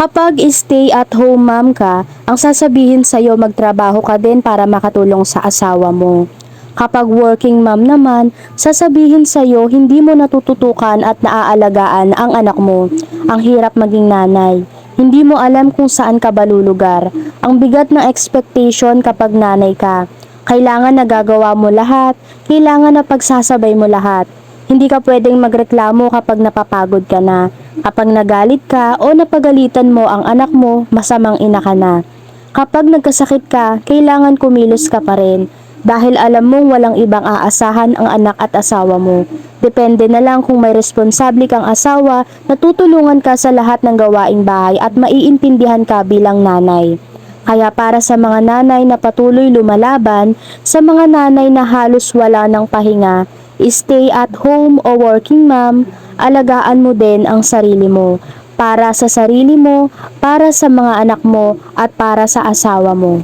Kapag stay at home mom ka, ang sasabihin sa'yo magtrabaho ka din para makatulong sa asawa mo. Kapag working mom naman, sasabihin sa'yo hindi mo natututukan at naaalagaan ang anak mo. Ang hirap maging nanay. Hindi mo alam kung saan ka balulugar. Ang bigat ng expectation kapag nanay ka. Kailangan na gagawa mo lahat, kailangan na pagsasabay mo lahat. Hindi ka pwedeng magreklamo kapag napapagod ka na. Kapag nagalit ka o napagalitan mo ang anak mo, masamang ina ka na. Kapag nagkasakit ka, kailangan kumilos ka pa rin. Dahil alam mong walang ibang aasahan ang anak at asawa mo. Depende na lang kung may responsable kang asawa na tutulungan ka sa lahat ng gawaing bahay at maiintindihan ka bilang nanay. Kaya para sa mga nanay na patuloy lumalaban, sa mga nanay na halos wala ng pahinga, stay at home o working mom, alagaan mo din ang sarili mo. Para sa sarili mo, para sa mga anak mo, at para sa asawa mo.